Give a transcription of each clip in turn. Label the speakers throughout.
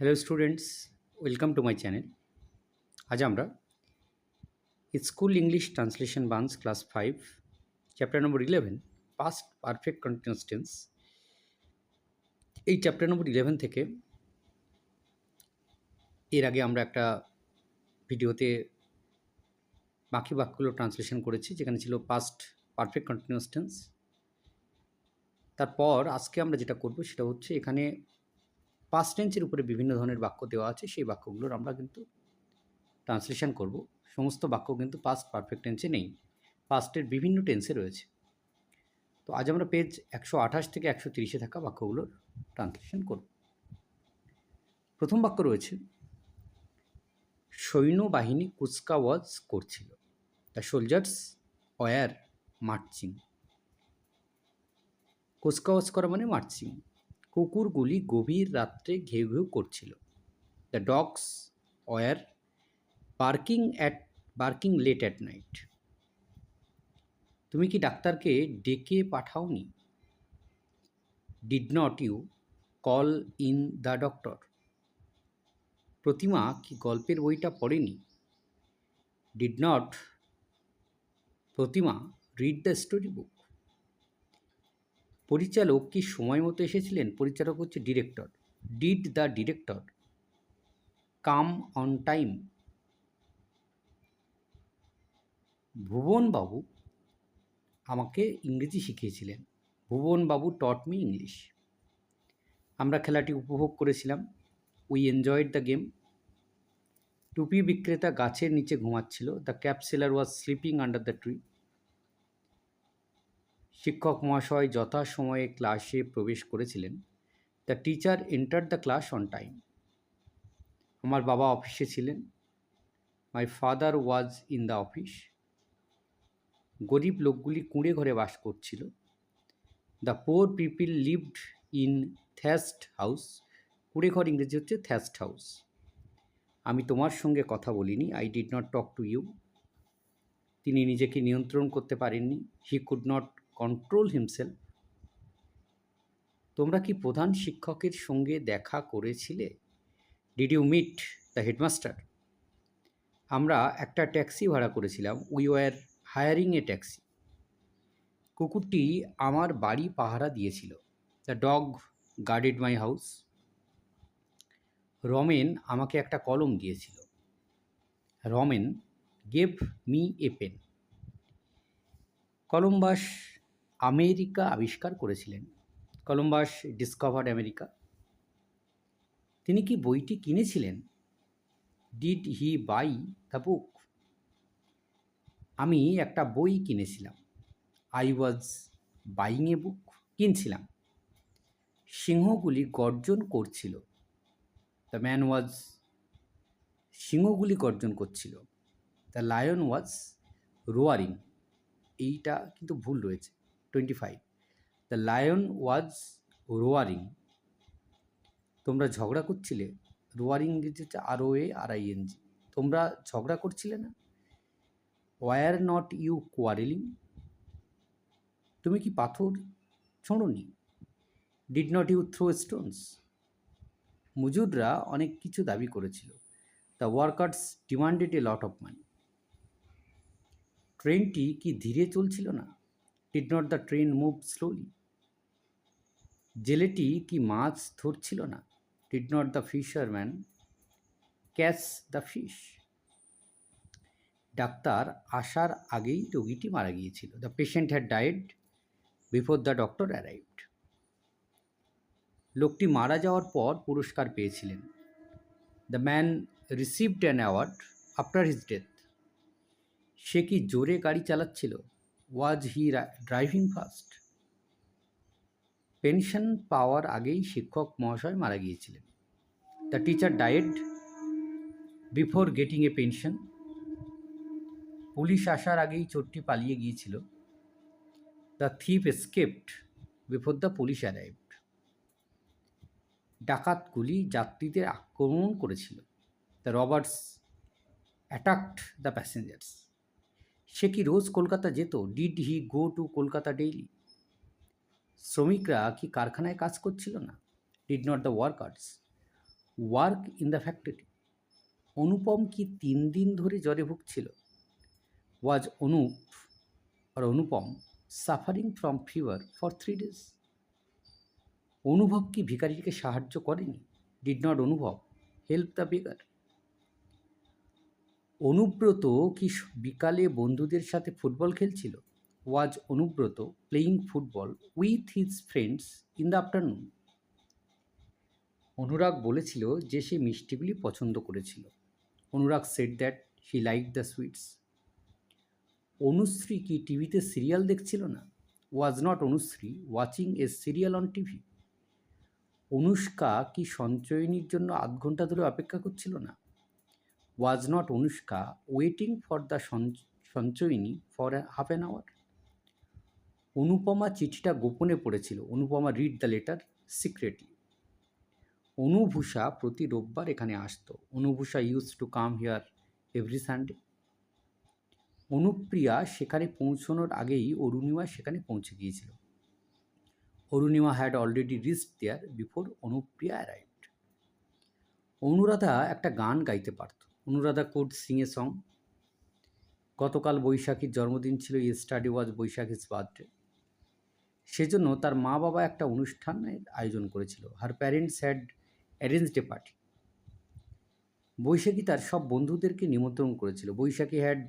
Speaker 1: Hello students welcome to my channel আজ আমরা school English translation buns class five chapter number eleven past perfect continuous tense এই chapter number eleven থেকে এর আগে আমরা একটা ভিডিওতে বাকি বাক্যগুলো ট্রান্সলেশন করেছি, যেখানে ছিল পাস্ট পারফেক্ট কন্টিনিউয়াস টেন্স তারপর আজকে আমরা যেটা করব সেটা হচ্ছে এখানে পাস্ট টেন্সের উপরে বিভিন্ন ধরনের বাক্য দেওয়া আছে, সেই বাক্যগুলোর আমরা কিন্তু ট্রান্সলেশন করব। সমস্ত বাক্য কিন্তু পাস্ট পারফেক্ট টেন্সে নেই। পাস্টের বিভিন্ন টেন্সে রয়েছে। তো আজ আমরা পেজ একশো আঠাশ থেকে একশো তিরিশে থাকা বাক্যগুলোর ট্রান্সলেশন করব। প্রথম বাক্য রয়েছে, সৈন্যবাহিনী কুচকাওয়াজ করছিল। দ্য সোলজার্স ওয়ার মার্চিং কুচকাওয়াজ করা মানে মার্চিং কুকুরগুলি গভীর রাত্রে ঘেউ ঘেউ করছিল। The dogs were barking at barking late at night তুমি কি ডাক্তারকে ডেকে পাঠাওনি? Did not you call in the doctor Pratima কি গল্পের বইটা পড়েনি? Did not Pratima read the story book পরিচালক কি সময় মতো এসেছিলেন? পরিচালক হচ্ছে director did the director come on time ভুবনবাবু আমাকে ইংরেজি শিখিয়েছিলেন। ভুবনবাবু টট মি ইংলিশ আমরা খেলাটি উপভোগ করেছিলাম। উই এনজয়েড দ্য গেম টুপি বিক্রেতা গাছের নিচে ঘুমাচ্ছিল। The cap seller was sleeping under the tree শিক্ষক মহাশয় যথাসময়ে ক্লাসে প্রবেশ করেছিলেন। The teacher enter the class on time আমার বাবা অফিসে ছিলেন। My father was in the office গরিব লোকগুলি কুঁড়ে ঘরে বাস করছিল। The poor people lived in thatched house কুঁড়ে ঘর ইংরেজি হচ্ছে থ্যাস্ট হাউস আমি তোমার সঙ্গে কথা বলিনি। I did not talk to you তিনি নিজেকে নিয়ন্ত্রণ করতে পারেননি। He could not control himself তোমরা কি প্রধান শিক্ষকের সঙ্গে দেখা করেছিলে? Did you meet the headmaster আমরা একটা ট্যাক্সি ভাড়া করেছিলাম। We were hiring a taxi কুকুরটি আমার বাড়ি পাহারা দিয়েছিল। The dog guarded my house Ramen আমাকে একটা কলম দিয়েছিল। Ramen gave me a pen Columbus America আবিষ্কার করেছিলেন? Columbus discovered America. তিনি কি বইটি কিনেছিলেন? Did he buy the book? আমি একটা বই কিনেছিলাম। আই ওয়াজ বাইং এ বুক কিনছিলাম। সিংহগুলি গর্জন করছিল। দ্য ম্যান ওয়াজ সিংহগুলি গর্জন করছিল। The lion was roaring. এইটা কিন্তু ভুল রয়েছে। Twenty five the lion was roaring তোমরা ঝগড়া করছিলে? রোয়ারিং হচ্ছে আর ও এ আর আই এন জি তোমরা ঝগড়া করছিলে না? ওয়ার নট ইউ কোয়ারেলিং তুমি কি পাথর ছোঁড়নি? Did not you throw stones মজুররা অনেক কিছু দাবি করেছিল। The workers demanded a lot of money ট্রেনটি কি ধীরে চলছিল না? Did not the train move slowly জেলেটি কি মাছ ধরছিল না? Did not the fisherman catch the fish doctor আসার আগেই রোগীটি মারা গিয়েছিল। The patient had died before the doctor arrived লোকটি মারা যাওয়ার পর পুরস্কার পেয়েছিলেন। The man received an award after his death সে কি জোরে গাড়ি চালাচ্ছিল? Was he driving fast pension পাওয়ার আগেই শিক্ষক মহাশয় মারা গিয়েছিলেন। The teacher died before getting a pension police আসার আগেই চোরটি পালিয়ে গিয়েছিল। The thief escaped before the police arrived ডাকাতগুলি যাত্রীদের আক্রমণ করেছিল। The robbers attacked the passengers সে কি রোজ কলকাতা যেত? Did he go to Kolkata daily? শ্রমিকরা কি কারখানায় কাজ করছিল না? Did not the workers. Work in the factory. Anupam কি তিন দিন ধরে জ্বরে ভুগছিল? Was Anup R Anupam suffering from fever for three days Anubhav কি ভিখারিটিকে সাহায্য করেনি? Did not Anubhav. Help the beggar Anubrata কি বিকালে বন্ধুদের সাথে ফুটবল খেলছিল? Was Anubrata playing football with his friends in the afternoon Anurag বলেছিল যে সে মিষ্টিগুলি পছন্দ করেছিল। Anurag said that he like the sweets Anushree কি টিভিতে সিরিয়াল দেখছিল না? Was not Anushree watching a serial on TV Anushka কি সঞ্চয়নীর জন্য আধ ঘণ্টা ধরে অপেক্ষা করছিল না? Was not Anushka waiting for the Sanchayini for half an hour Anupama চিঠিটা গোপনে পড়েছিল Anupama read the letter secretly Anubhusha প্রতি রোববার এখানে আসতো Anubhusha use to come here every Sunday Anupriya সেখানে পৌঁছানোর আগেই অরুণিমা সেখানে পৌঁছে গিয়েছিল Arunima had already reached there before Anupriya arrived Anuradha একটা গান গাইতে পারত Anuradha could sing a song গতকাল বৈশাখীর জন্মদিন ছিল স্টাডি ওয়াজ বৈশাখীস বার্থডে সেজন্য তার মা বাবা একটা অনুষ্ঠানের আয়োজন করেছিল। Her parents had arranged a party Baishakhi তার সব বন্ধুদেরকে নিমন্ত্রণ করেছিল। Baishakhi had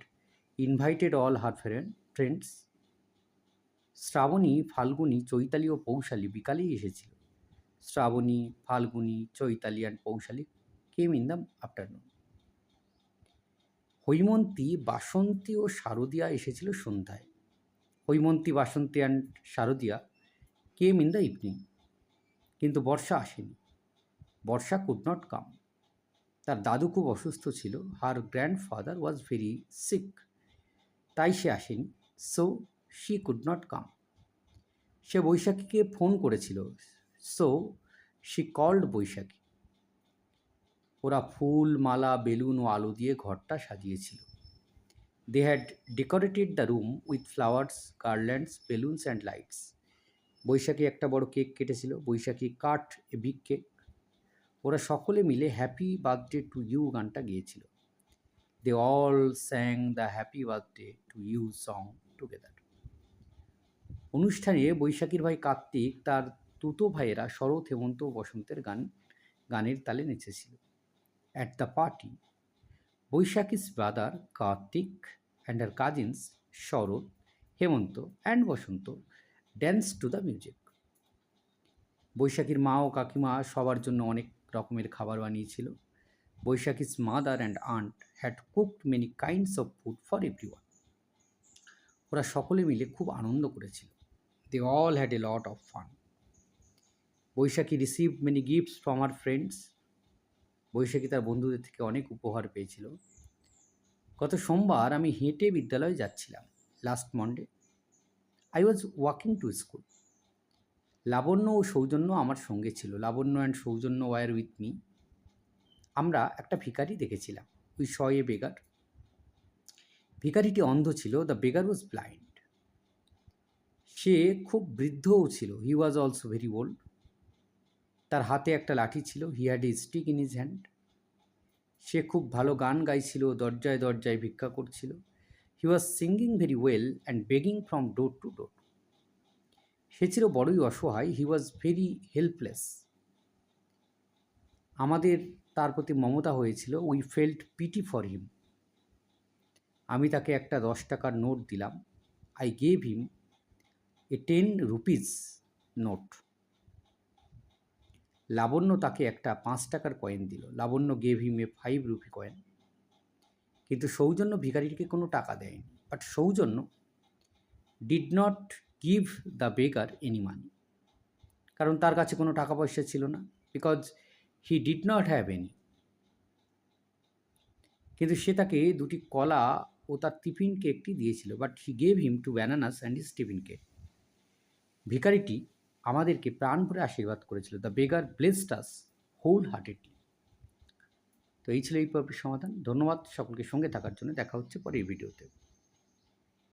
Speaker 1: invited all her friend friends Shrabani, Falguni, Chaitali ও পৌশালী বিকালেই এসেছিল। Shrabani, Falguni, Chaitali and Poushali came in the afternoon Haimanti, Basanti ও শারদিয়া এসেছিল সন্ধ্যায়। Haimanti, Basanti and Sharadiya came in the evening কিন্তু বর্ষা আসেনি। বর্ষা কুড নট কাম তার দাদু খুব অসুস্থ ছিল। Her grandfather was very sick তাই সে আসেনি। So she could not come সে বৈশাখীকে ফোন করেছিল। So she called Baishakhi. ওরা ফুল, মালা, বেলুন ও আলো দিয়ে ঘরটা সাজিয়েছিল। They had decorated the room with flowers garlands balloons and lights Baishakhi একটা বড় কেক কেটেছিল, বৈশাখী কাট এ বিগ কেক। ওরা সকলে মিলে হ্যাপি বার্থডে টু ইউ গানটা গিয়েছিল। They all sang the happy birthday to you song together অনুষ্ঠানে বৈশাখীর ভাই কার্তিক তার তুতো ভাইয়েরা শরৎ হেমন্ত বসন্তের গান, গানের তালে নেচেছিল। At the party Baishakhi's brother Kartik and her cousins Sharat, Hemanta and Basanta dance to the music বৈশাখীর মা ও কাকিমা সবার জন্য অনেক রকমের খাবার বানিয়েছিল। Baishakhi's mother and aunt had cooked many kinds of food for everyone ওরা সকলে মিলে খুব আনন্দ করেছিল। They all had a lot of fun Baishakhi receive many gifts from her friends Baishakhi তার বন্ধুদের থেকে অনেক উপহার পেয়েছিল। গত সোমবার আমি হেঁটে বিদ্যালয়ে যাচ্ছিলাম last Monday I was walking to school Labanya ও সৌজন্য আমার সঙ্গে ছিল। Labanya and Soujanya were with me আমরা একটা ভিকারি দেখেছিলাম উই শ এ বেগার। ভিকারিটি অন্ধ ছিল দ্য বেগার ওয়াজ ব্লাইন্ড সে খুব বৃদ্ধও ছিল he was also very old তার হাতে একটা লাঠি ছিল he had a stick in his hand সে খুব ভালো গান গাইছিল, দরজায় দরজায় ভিক্ষা করছিল। He was singing very well and begging from door to door সে ছিল বড়ই অসহায় হি ওয়াজ ভেরি হেল্পলেস আমাদের তার প্রতি মমতা হয়েছিল we felt pity for him আমি তাকে একটা দশ টাকার নোট দিলাম। I gave him a ten rupees note Labanya তাকে একটা পাঁচ টাকার কয়েন দিল। Labanya gave him a five rupee coin কিন্তু সৌজন্য ভিখারিটিকে কোনো টাকা দেয়নি। But Soujanya did not give the beggar any money কারণ তার কাছে কোনো টাকা পয়সা ছিল না। Because he did not have any কিন্তু সে তাকে দুটি কলা ও তার টিফিন কেকটি দিয়েছিল। But he gave him two bananas and his tiffin cake. ভিখারিটি আমাদেরকে প্রাণ ভরে আশীর্বাদ করেছিল। The beggar blessed us wholeheartedly তো এই ছিল এই পর্বের সমাধান। ধন্যবাদ সকলকে সঙ্গে থাকার জন্য। দেখা হচ্ছে পরে এই ভিডিওতে।